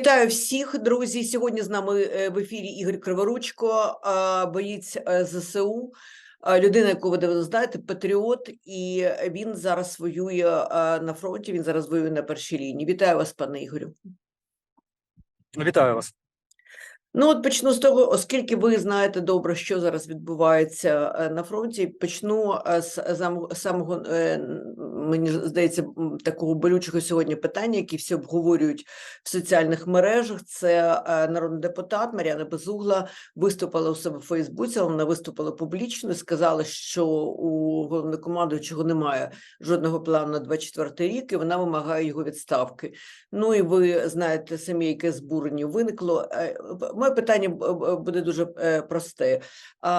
Вітаю всіх, друзі. Сьогодні з нами е, в ефірі Ігор Криворучко, боїць е, ЗСУ, е, людина, яку ви знаєте, патріот, і він зараз воює е, на фронті. Він зараз воює на першій лінії. Вітаю вас, пане Ігорю. Вітаю вас. Ну, от почну з того, оскільки ви знаєте добре, що зараз відбувається е, на фронті. Почну е, з самого е, мені здається такого болючого сьогодні питання, які всі обговорюють в соціальних мережах. Це народний депутат Мар'яна Безугла виступила у себе в Фейсбуці. Вона виступила публічно сказала, що у головнокомандуючого немає жодного плану на 24 рік, і вона вимагає його відставки. Ну і ви знаєте самі, яке збурення виникло. Моє питання буде дуже е, просте.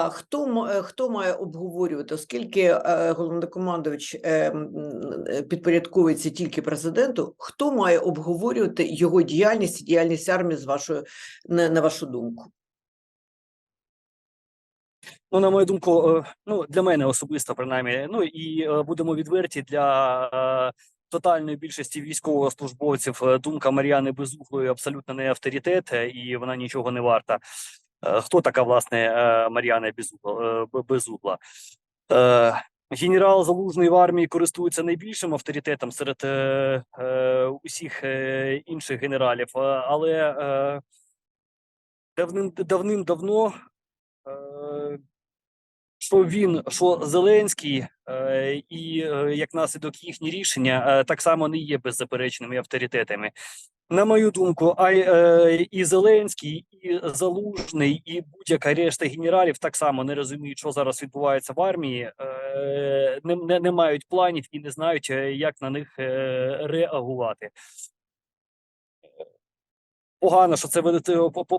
Хто е, хто має обговорювати, оскільки е, головнокомандувач підпорядковується тільки президенту, хто має обговорювати його діяльність і діяльність армії з вашою на, вашу думку? Ну, на мою думку, ну для мене особисто, принаймні, ну і будемо відверті для тотальної більшості військовослужбовців. е, Думка Мар'яни Безуглої абсолютно не авторитет, е, і вона нічого не варта. Е, Хто така власне Мар'яна Безугла? Генерал Залужний в армії користується найбільшим авторитетом серед усіх інших генералів, але давним давним-давно що він, що Зеленський, е, і е, як наслідок їхні рішення е, так само не є беззаперечними авторитетами. На мою думку, а і Зеленський, і Залужний, і будь-яка решта генералів так само не розуміють, що зараз відбувається в армії, не, не, не мають планів і не знають, як на них реагувати. Погано, що це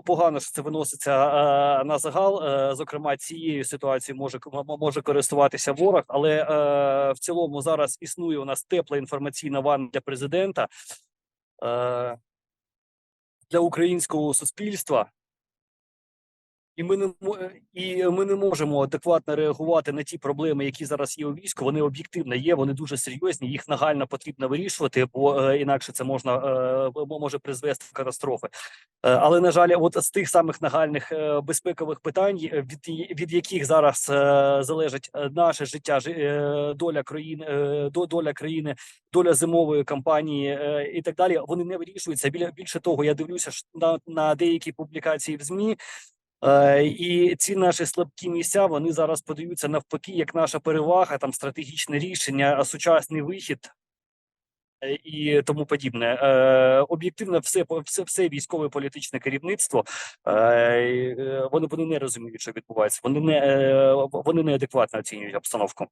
погано, що це виноситься е, на загал. Е, зокрема, цією ситуацією може може користуватися ворог, але е, в цілому зараз існує у нас тепла інформаційна ванна для президента для українського суспільства. І ми не мо- і ми не можемо адекватно реагувати на ті проблеми, які зараз є у війську. Вони об'єктивно є, вони дуже серйозні. Їх нагально потрібно вирішувати, бо е, інакше це можна е, може призвести до катастрофи. Е, Але на жаль, от з тих самих нагальних е, безпекових питань, е, від від яких зараз е, залежить е, наше життя, жи- е, доля країни, е, до- доля країни, доля зимової кампанії е, і так далі, вони не вирішуються. Біля більше того, я дивлюся ж на, на деякі публікації в змі. Е, і ці наші слабкі місця вони зараз подаються навпаки, як наша перевага, там стратегічне рішення, сучасний вихід е, і тому подібне. Е, об'єктивно, все все, все військове політичне керівництво. Вони вони не розуміють, що відбувається. Вони не вони неадекватно оцінюють обстановку.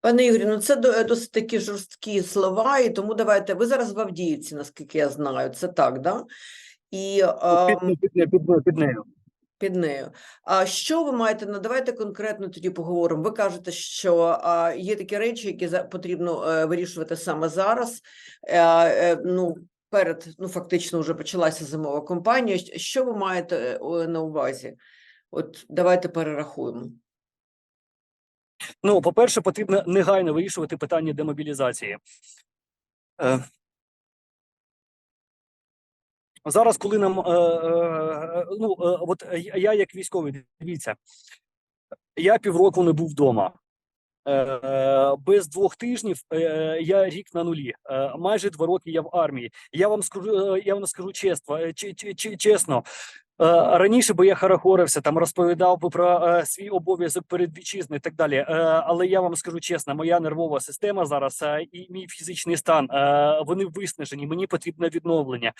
Пане Ігорю, ну це досить такі жорсткі слова, і тому давайте ви зараз в Авдіївці, наскільки я знаю, це так, да? І ем, Під, під, під, під, під нею. Під нею. А що ви маєте? Ну, давайте конкретно тоді поговоримо. Ви кажете, що є такі речі, які за, потрібно е, вирішувати саме зараз. Е, е, ну, перед, ну, фактично, вже почалася зимова кампанія. Що ви маєте на увазі? От давайте перерахуємо. Ну, по-перше, потрібно негайно вирішувати питання демобілізації. Зараз, коли нам е, е, ну е, от я як військовий, дивіться, я півроку не був вдома. Е, без двох тижнів е, я рік на нулі. Е, майже два роки я в армії. Я вам скажу, я вам скажу чесно, чесно. Е, раніше би я харахорився, там розповідав би про е, свій обов'язок перед вітчизною і так далі. Е, але я вам скажу чесно, моя нервова система зараз і мій фізичний стан вони виснажені. Мені потрібне відновлення.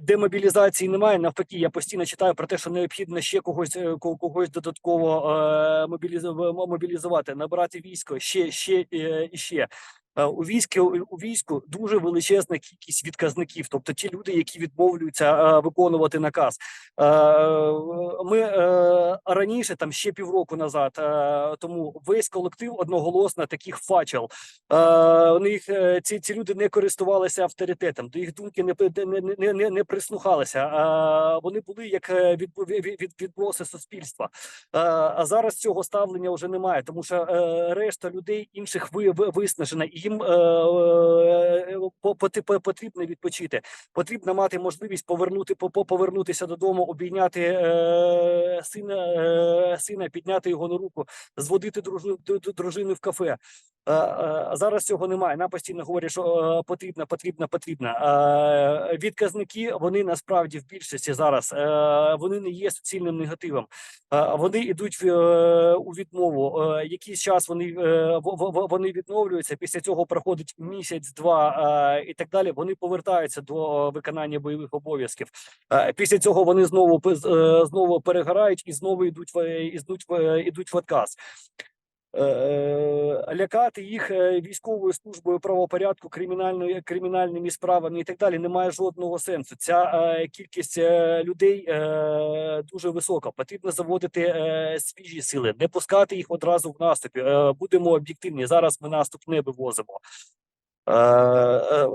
Демобілізації немає. Навпаки, я постійно читаю про те, що необхідно ще когось ко- когось додатково мобілізувати, набрати військо ще, ще і ще. Е, У війську у війську дуже величезна кількість відказників, тобто ті люди, які відмовлюються е, виконувати наказ. Е, Ми раніше, там ще півроку назад, тому весь колектив одноголосно таких фачел. У них ці, ці люди не користувалися авторитетом, до їх думки не не, не, не, прислухалися. Вони були як від, від, відброси суспільства. А зараз цього ставлення вже немає, тому що решта людей інших ви- виснажена, і їм е, е, по- потрібно відпочити. Потрібно мати можливість повернути по- по- повернутися додому, обійняти е, сина, е, сина, підняти його на руку, зводити дружину, в кафе. Е, е, Зараз цього немає. Нам постійно говорять, що е, потрібно, потрібно. Е, Відказники вони насправді в більшості зараз е, вони не є суцільним негативом. Е, Вони йдуть е, у відмову. Е, Якийсь час вони е, вони відновлюються. Після цього проходить місяць, два е, і так далі. Вони повертаються до е, виконання бойових обов'язків. Е, Після цього вони знову знову перегорають і знову йдуть в ідуть в ідуть в отказ. Лякати їх е, військовою службою правопорядку, кримінальною кримінальними справами і так далі немає жодного сенсу. Ця е, кількість е, людей дуже висока. Потрібно заводити свіжі сили, не пускати їх одразу в наступі. Будемо об'єктивні. Зараз ми наступ не вивозимо. Е, е,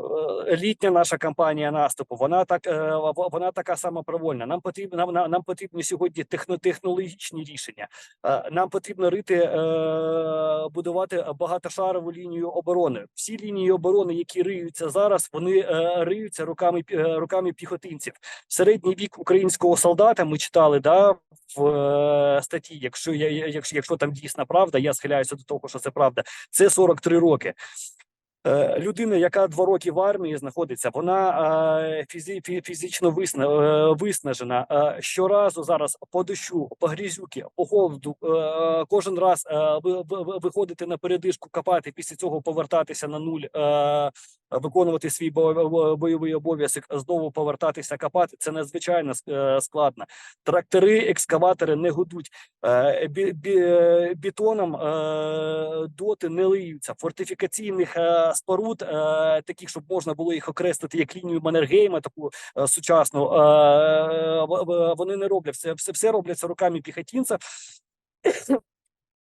е, Літня наша кампанія наступу, вона так вона така сама провольна. Нам потрібно нам, нам, потрібні сьогодні техно, технологічні рішення. Нам потрібно рити, будувати багатошарову лінію оборони. Всі лінії оборони, які риються зараз, вони риються руками руками піхотинців. Середній вік українського солдата ми читали да в статті. Якщо я- якщо, якщо там дійсна правда, я схиляюся до того, що це правда. Це 43 роки. Е, Людина, яка два роки в армії знаходиться, вона е, фізі, фі- фізично е, виснажена. Щоразу зараз по дощу, по грізюки, по холоду, е, кожен раз ви, ви, ви- виходити на передишку, копати, після цього повертатися на нуль, виконувати свій бойовий обов'язок, знову повертатися, копати. Це надзвичайно е, складно. Трактори, екскаватори не гудуть. Е, бі, бі, е, доти не лиються. Фортифікаційних споруд, таких, щоб можна було їх окреслити як лінію Маннергейма, таку сучасну, вони не роблять. Все, все, все робляться руками піхотінця.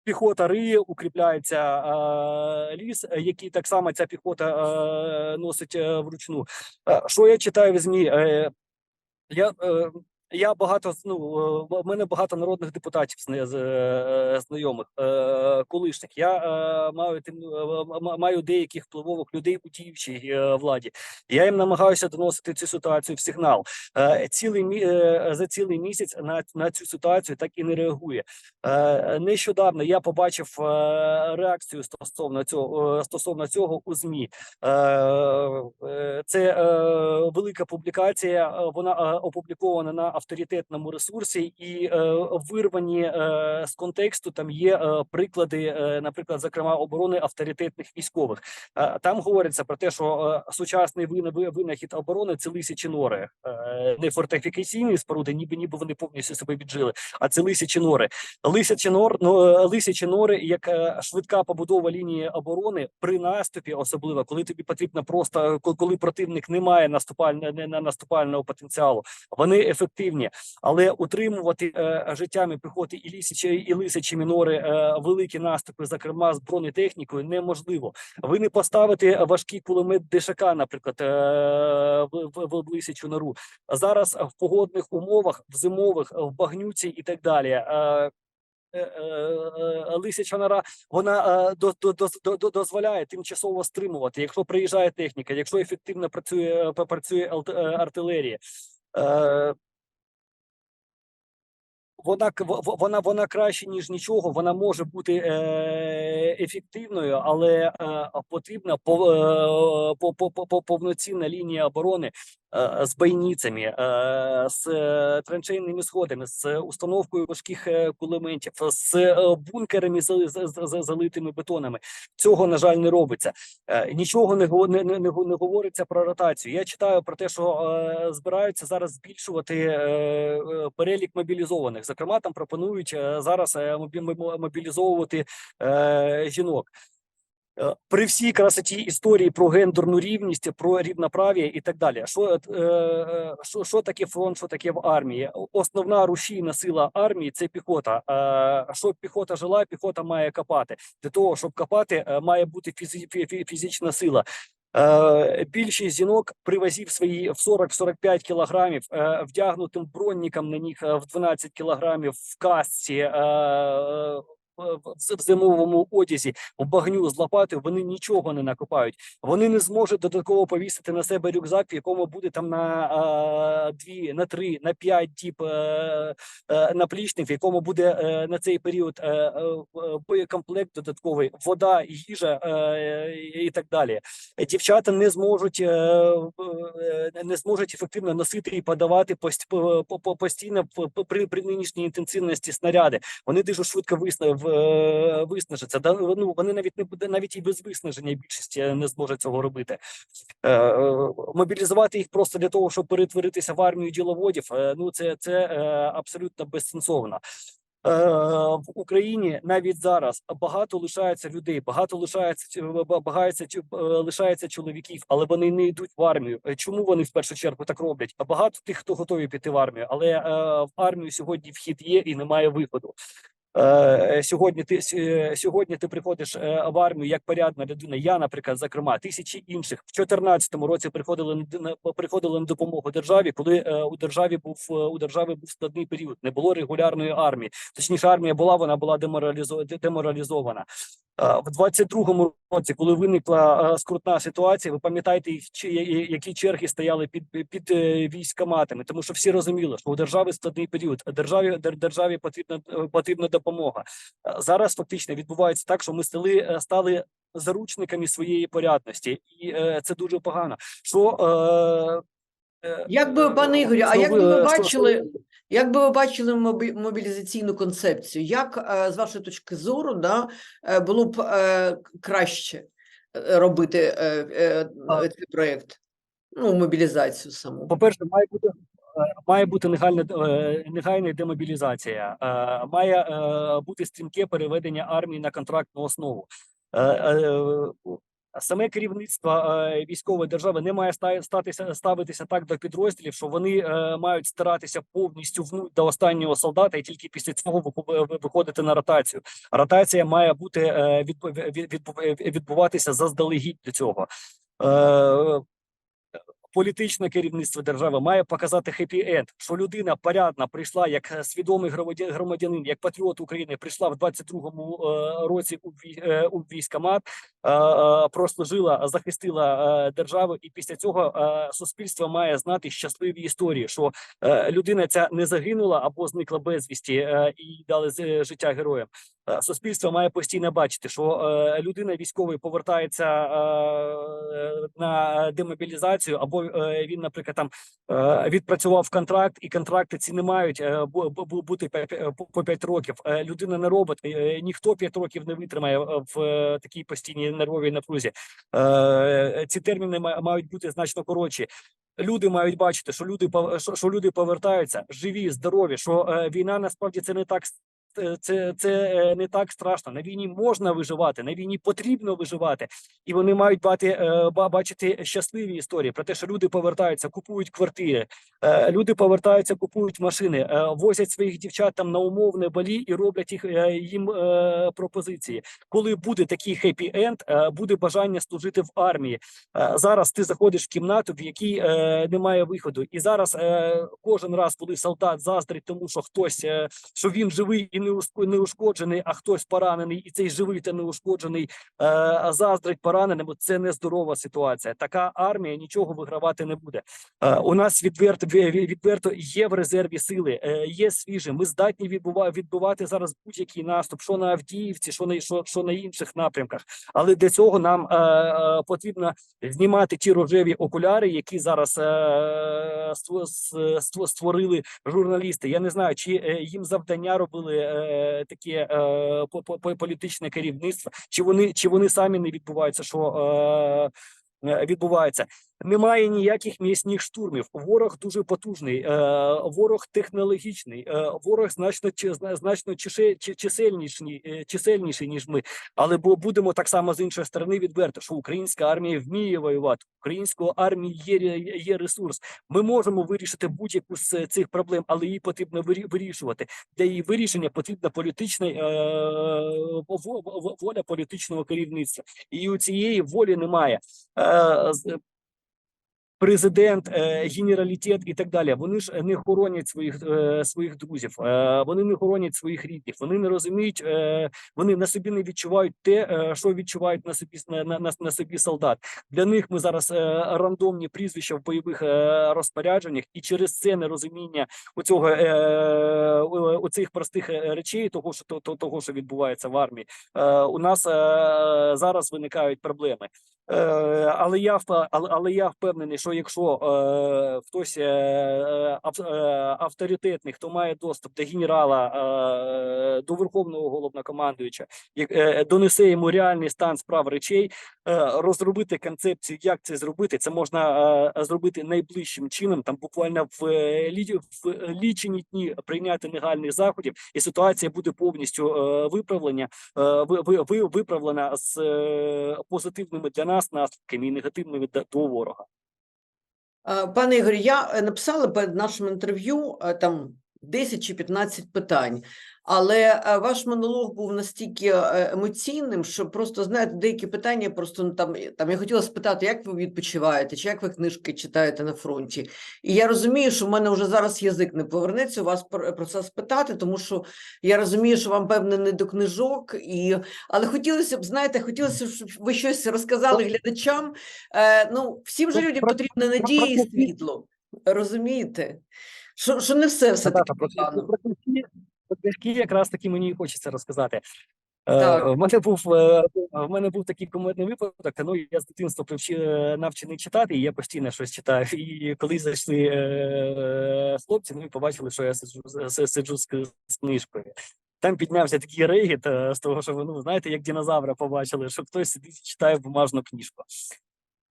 Піхота риє, укріпляється е, ліс, е, який так само ця піхота е, носить е, вручну. Е, що я читаю в ЗМІ? Е, я, е, я багато ну, е, в мене багато народних депутатів з- е, знайомих е, колишніх. Я е, маю тим е, маю деяких впливових людей у діючій е, владі. Я їм намагаюся доносити цю ситуацію в сигнал. Е, Цілий е, за цілий місяць на, на цю ситуацію так і не реагує. Е, Нещодавно я побачив е, реакцію стосовно цього е, стосовно цього у змі. Е, е, Це е, велика публікація. е, Вона е, опублікована на авторитетному ресурсі, і е, вирвані е, з контексту там є е, приклади, наприклад, зокрема оборони авторитетних військових. Там говориться про те, що сучасний вина- ви- винахід оборони це лисячі нори, не фортифікаційні споруди, ніби ніби вони повністю себе віджили, а це лисячі нори. Лисячі нор, ну, лисячі нори, як швидка побудова лінії оборони при наступі, особливо коли тобі потрібно просто коли противник не має наступальне не на наступального потенціалу. Вони ефективні, але утримувати е, життями піхоти і лісячі і лисячі нори е, великі наступи, зокрема з бронетехнікою, неможливо. Ви не поставите важкий кулемет ДШК, наприклад, е, в, в, в лисячу нору. Зараз в погодних умовах, в зимових, в багнюці і так далі. е, е, е, е, Лисяча нора вона до, до, до, до- до- дозволяє тимчасово стримувати, якщо приїжджає техніка, якщо ефективно працює працює артилерія. Вона вона вона краще ніж нічого. Вона може бути е, ефективною, але е, потрібна по, е, по, по, по, по- повноцінна лінія оборони з бойницями, з траншейними сходами, з установкою важких кулеметів, з бункерами з, залитими бетонами. Цього на жаль не робиться. Нічого не не, не, не, го- не говориться про ротацію. Я читаю про те, що збираються зараз збільшувати перелік мобілізованих. Зокрема, там пропонують е, зараз е, мобі- мобі- мобілізовувати е, жінок. При всій красоті історії про гендерну рівність, про рівноправ'я і так далі. Що, що, що таке фронт, що таке в армії? Основна рушійна сила армії це піхота. Щоб піхота жила, піхота має копати. Для того, щоб копати, має бути фізична сила. Е, Більшість жінок привозів свої в 40-45 кілограмів, е, вдягнутим бронником на них е, в 12 кілограмів в касці. В, зимовому одязі, в багню з лопатою, вони нічого не накопають. Вони не зможуть додатково повісити на себе рюкзак, в якому буде там на е, дві, на три, на п'ять діб е, е, наплічник, в якому буде е, на цей період е, е, боєкомплект додатковий, вода, їжа е, і так далі. Дівчата не зможуть е, не зможуть ефективно носити і подавати пост- по- по- по- постійно при, при нинішній інтенсивності снаряди. Вони дуже швидко висна, е. Да, ну, вони навіть не буде навіть і без виснаження більшості не зможуть цього робити. Е, е, мобілізувати їх просто для того, щоб перетворитися в армію діловодів. Ну це, це абсолютно безсенсовно. В Україні навіть зараз багато лишається людей, багато лишається багається лишається чоловіків, але вони не йдуть в армію. Чому вони в першу чергу так роблять? А багато тих, хто готові піти в армію, але в армію сьогодні вхід є і немає виходу. Е, сьогодні ти сьогодні ти приходиш е, в армію як порядна людина. Я, наприклад, зокрема, тисячі інших в 2014 році приходили на приходили на допомогу державі, коли е, у державі був у державі був складний період. Не було регулярної армії. Точніше, армія була, вона була деморалізо- деморалізована. Е, В 22-му році, коли виникла е, скрутна ситуація, ви пам'ятаєте, які черги стояли під під е, військоматами, тому що всі розуміли, що у держави складний період, а державі дер- державі потрібна потрібна допомога. Зараз фактично відбувається так, що ми стали стали заручниками своєї порядності, і це дуже погано. Що е, Як би, пане Ігорю, а як би ви бачили, як би ви бачили мобі- мобілізаційну концепцію? Як, е, з вашої точки зору, да, е, було б е, краще робити цей проєкт? Ну, мобілізацію саму. По-перше, має бути має бути негальна е, негайна демобілізація, має бути стрімке переведення армії на контрактну основу. Е, е, Саме керівництво е, військової держави не має статися ставитися так до підрозділів, що вони е, мають старатися повністю внуть до останнього солдата, і тільки після цього ви- виходити на ротацію. Ротація має бути е, відбу- від- відбу- відбуватися заздалегідь до цього. Політичне керівництво держави має показати хеппі-енд, що людина порядна прийшла як е, свідомий громадя- громадянин, як патріот України, прийшла в 22-му е, році у е, е, прослужила, захистила державу, і після цього суспільство має знати щасливі історії, що людина ця не загинула або зникла безвісті і дали життя героям. Е, Суспільство має постійно бачити, що е, людина військовий повертається е, на демобілізацію, або він, наприклад, там відпрацював контракт, і контракти ці не мають бу- бу- бути по- по 5 років. Людина не робот, е, ніхто 5 років не витримає в такій постійній нервовій напрузі. Ці терміни мають бути значно коротші. Люди мають бачити, що люди що, люди повертаються живі, здорові. Що війна насправді це не так це, це е, не так страшно. На війні можна виживати, на війні потрібно виживати, і вони мають бати, е, бачити щасливі історії про те, що люди повертаються, купують квартири, е, люди повертаються, купують машини, возять своїх дівчат там на умовне балі і роблять їх їм пропозиції. Коли буде такий хеппі-енд, е, буде бажання служити в армії. Зараз ти заходиш в кімнату, в якій немає виходу, і зараз кожен раз, коли солдат заздрить, тому що хтось що він живий не ушко- не ушкоджений, а хтось поранений, і цей живий та неушкоджений е, заздрить пораненому. Це нездорова ситуація. Така армія нічого вигравати не буде. Е, у нас відверто ві- ві- відверто є в резерві сили, е, є свіжі. Ми здатні відбува- відбивати зараз будь-який наступ, що на Авдіївці, що на що, що на інших напрямках. Але для цього нам потрібно знімати ті рожеві окуляри, які зараз е, створили журналісти. Я не знаю, чи їм завдання робили е, таке е, по- по- політичне керівництво, чи вони чи вони самі не відбуваються, що е, е, відбувається. Немає ніяких м'ясних штурмів. Ворог дуже потужний, е, ворог технологічний, е, ворог значно значно чисельніший, е, чисельніший ніж ми. Але бо будемо так само з іншої сторони відверто, що українська армія вміє воювати. Української армії є, є ресурс. Ми можемо вирішити будь-яку з цих проблем, але її потрібно вирі- вирішувати. Для її вирішення потрібна політична во- во- воля політичного керівництва. І у цієї волі немає. Президент, е, генералітет і так далі. Вони ж не хоронять своїх е, своїх друзів, е, вони не хоронять своїх рідних. Вони не розуміють, вони на собі не відчувають те, що відчувають на собі на, на, на- собі солдат. Для них ми зараз рандомні прізвища в бойових розпорядженнях, і через це нерозуміння оцього е, оцих простих е, речей, того що то, то- того, що відбувається в армії, у нас зараз виникають проблеми. Е, але я але, але я впевнений, що якщо е, хтось е, е, ав- авторитетний, хто має доступ до генерала, е, до верховного головнокомандуюча, е, донесе йому реальний стан справ речей, е, розробити концепцію, як це зробити, це можна е, зробити найближчим чином, там буквально в, е, в лічені дні прийняти негальних заходів, і ситуація буде повністю е, виправлення е, ви, ви виправлена з е, позитивними для нас наслідками і негативними до ворога. Е, Пане Ігорі, я е, написала перед нашим інтерв'ю е, там 10 чи 15 питань, але е, ваш монолог був настільки е, емоційним, що просто знаєте, деякі питання просто ну, там, е, там я хотіла спитати, як ви відпочиваєте, чи як ви книжки читаєте на фронті. І я розумію, що в мене вже зараз язик не повернеться у вас про, це спитати, тому що я розумію, що вам певне не до книжок, і але хотілося б, знаєте, хотілося, б, щоб ви щось розказали глядачам. Е, ну, всім же людям потрібна надія і світло. Розумієте? Що, що не все все таки погано. Книжки, якраз таки мені і хочеться розказати. Е, Так. В мене був е, в мене був такий кумедний випадок. Ну я з дитинства привчи, е, навчений читати, і я постійно щось читаю. І коли зайшли е, хлопці, ну і побачили, що я сиджу з- сиджу з, з книжкою. Там піднявся такий регіт з того, що ви ну знаєте, як динозавра побачили, що хтось сидить і читає бумажну книжку.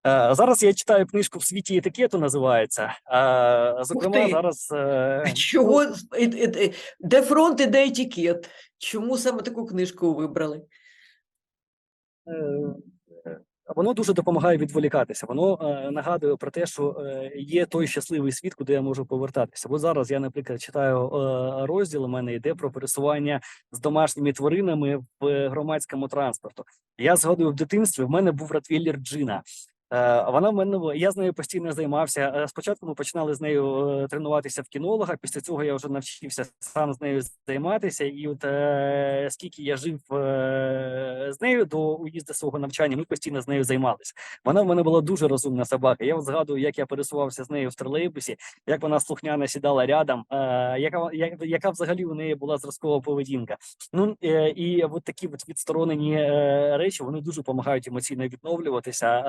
Е, Зараз я читаю книжку в світі етикету, називається. Е, Зокрема, зараз е, Чого і- і- де фронт і де етикет? Чому саме таку книжку вибрали? Воно дуже допомагає відволікатися. Воно е, нагадує про те, що е, є той щасливий світ, куди я можу повертатися. Бо зараз я, наприклад, читаю е, розділ. У мене йде про пересування з домашніми тваринами в е, громадському транспорту. Я згадую в дитинстві. В мене був Ротвейлер Джина. Е, Вона в мене я з нею постійно займався. Е, Спочатку ми починали з нею е, тренуватися в кінолога. Після цього я вже навчився сам з нею займатися. І от скільки я жив з нею до уїзду свого навчання, ми постійно з нею займалися. Вона в мене була дуже розумна собака. Я от згадую, як я пересувався з нею в тролейбусі, як вона слухняно сідала рядом, яка я- яка взагалі у неї була зразкова поведінка. Ну і от такі от відсторонені речі вони дуже допомагають емоційно відновлюватися,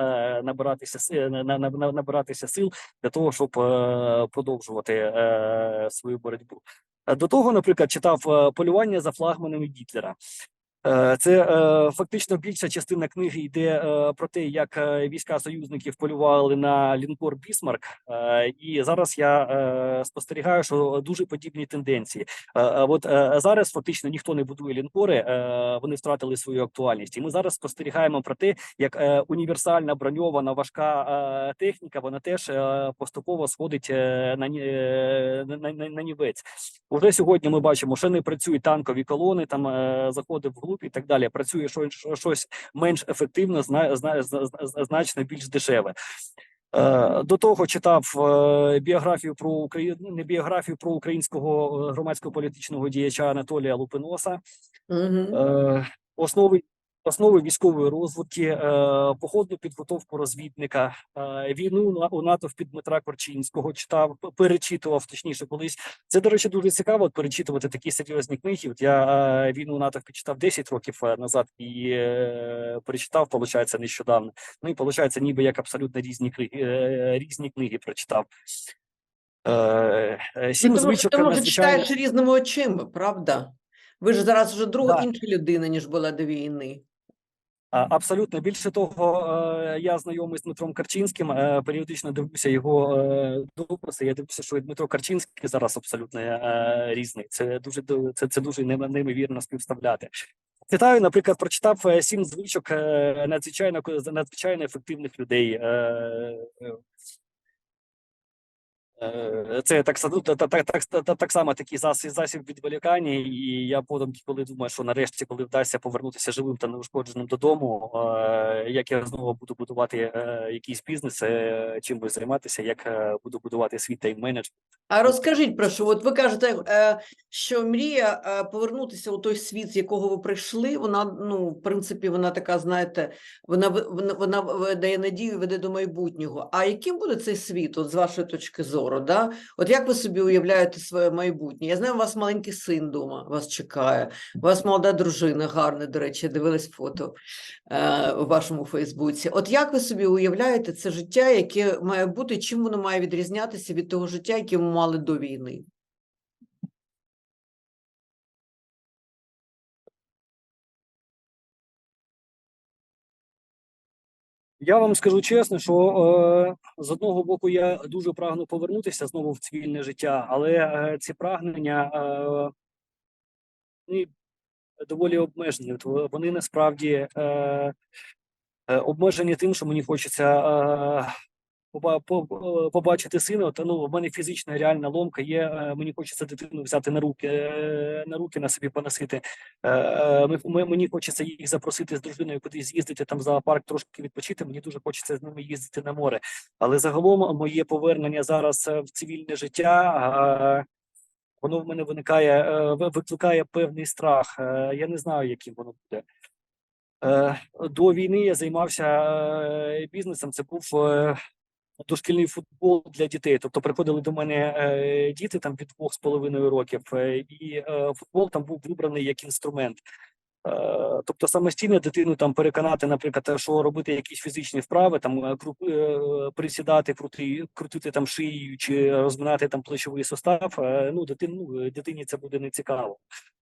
набиратися на- на- на- набиратися сил для того, щоб е, продовжувати е, свою боротьбу. Е, До того, наприклад, читав е, полювання за флагманами Гітлера. Е, Це е, фактично більша частина книги йде е, про те, як війська союзників полювали на лінкор Бісмарк. І зараз я спостерігаю, що дуже подібні тенденції. От зараз фактично ніхто не будує лінкори, вони втратили свою актуальність. І ми зараз спостерігаємо про те, як універсальна броньована важка техніка, вона теж поступово сходить на на, на, на, нівець. Уже сьогодні ми бачимо, що не працюють танкові колони, там е, вглуб і так далі. Працює щось, менш ефективно, зна, зна, зна, зна- значно більш дешеве. Е, До того читав е, біографію про Україну, не біографію про українського громадсько-політичного діяча Анатолія Лупиноса, Угу. е, основи. Основи військової розвідки, е, походну підготовку розвідника, е, війну у натовпі Дмитра Корчинського читав, перечитував точніше колись. Це, до речі, дуже цікаво от перечитувати такі серйозні книги. От я е, війну у натовпі читав 10 років назад і перечитав, виходить, нещодавно. Ну і виходить, ніби як абсолютно різні книги, різні книги прочитав. Е, Сім Ну, тому, звичок тому що читаєш різними очима, правда? Ви ж зараз вже друга Да. інша людина, ніж була до війни. Абсолютно більше того, е, я знайомий з Дмитром Карчинським. е, Періодично дивлюся його е, дописи. Я дивлюся, що Дмитро Карчинський зараз абсолютно різний. Це дуже ду- це, це дуже неймовірно співставляти. Читаю, наприклад, прочитав сім звичок надзвичайно надзвичайно ефективних людей. Е, Це так, та- так, та- та- так само такий засіб, засіб відволікання, і я потім, коли думаю, що нарешті, коли вдасться повернутися живим та неушкодженим додому, е, як я знову буду будувати е, якийсь бізнес, чим буду займатися, як буду будувати свій тайм-менеджмент. А розкажіть про що? От ви кажете, що мрія повернутися у той світ, з якого ви прийшли. Вона ну, в принципі, вона така, знаєте, вона вона, вона дає надію, веде до майбутнього. А яким буде цей світ, от з вашої точки зору? Да? От як ви собі уявляєте своє майбутнє? Я знаю, у вас маленький син вдома вас чекає. У вас молода дружина, гарна, до речі, я дивилась фото е, у вашому Фейсбуці. От як ви собі уявляєте це життя, яке має бути, чим воно має відрізнятися від того життя, яке ми мали до війни? Я вам скажу чесно, що е, з одного боку я дуже прагну повернутися знову в цивільне життя, але е, ці прагнення е, вони доволі обмежені. Вони насправді е, е, обмежені тим, що мені хочеться е, побачити сина. Та ну в мене фізична реальна ломка є. е, Мені хочеться дитину взяти на руки, е, на руки на собі поносити. Е, Мені хочеться їх запросити з дружиною кудись з'їздити там в зоопарк, трошки відпочити. Мені дуже хочеться з ними їздити на море. Але загалом моє повернення зараз в цивільне життя. Воно в мене виникає, викликає певний страх. Я не знаю, яким воно буде. До війни я займався бізнесом. Це був дошкільний футбол для дітей. Тобто приходили до мене е, діти там від двох з половиною років, е, і е, футбол там був вибраний як інструмент. Е, Тобто самостійно дитину там переконати, наприклад, що робити якісь фізичні вправи, там е, е, присідати, крути, крутити там шиєю чи розминати там плечовий сустав. Ну, дитин, ну, дитині це буде не цікаво.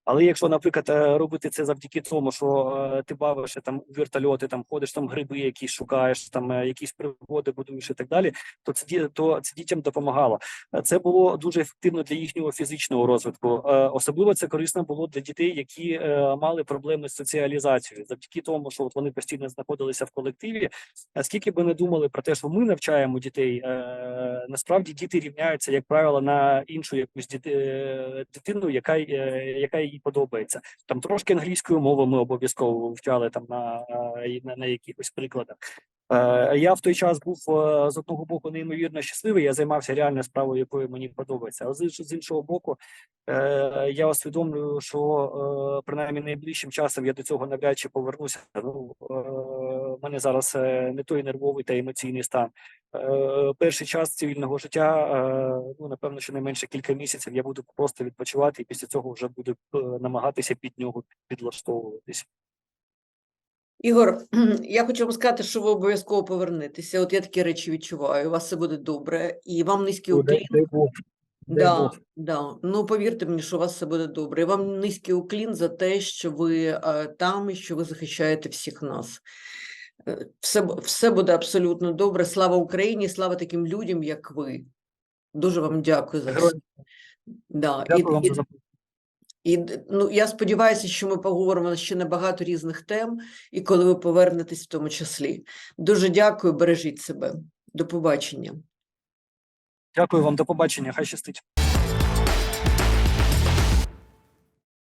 Але якщо, наприклад, робити це завдяки тому, що ти бавишся там у вертольоти, там ходиш там гриби, якісь шукаєш, там якісь пригоди будуєш і так далі, то це то це дітям допомагало. Це було дуже ефективно для їхнього фізичного розвитку. Особливо це корисно було для дітей, які мали проблеми з соціалізацією, завдяки тому, що от вони постійно знаходилися в колективі. А скільки би не думали про те, що ми навчаємо дітей, е, насправді діти рівняються, як правило, на іншу якусь е, дитину, яка е, яка їй подобається. Там трошки англійської мови ми обов'язково вивчали там на, е, на, на якихось прикладах. Е, Я в той час був е, з одного боку неймовірно щасливий. Я займався реально справою, якою мені подобається. А з іншого, боку, е, я усвідомлюю, що принаймні найближчим часом я до цього навряд чи повернуся. Ну в мене зараз не той нервовий та емоційний стан. Перший час цивільного життя, ну напевно, що не кілька місяців я буду просто відпочивати, і після цього вже буду намагатися під нього підлаштовуватись. Ігор, я хочу вам сказати, що ви обов'язково повернетеся. От я такі речі відчуваю. У вас все буде добре, і вам низький уклін. Да, да. Ну повірте мені, що у вас все буде добре. І вам низький уклін за те, що ви е, там і що ви захищаєте всіх нас. Е, Все, все буде абсолютно добре. Слава Україні, слава таким людям, як ви. Дуже вам дякую за все. Да. І, вам і, за. І ну, я сподіваюся, що ми поговоримо ще на багато різних тем, і коли ви повернетесь в тому числі. Дуже дякую, бережіть себе. До побачення. Дякую вам, до побачення. Хай щастить.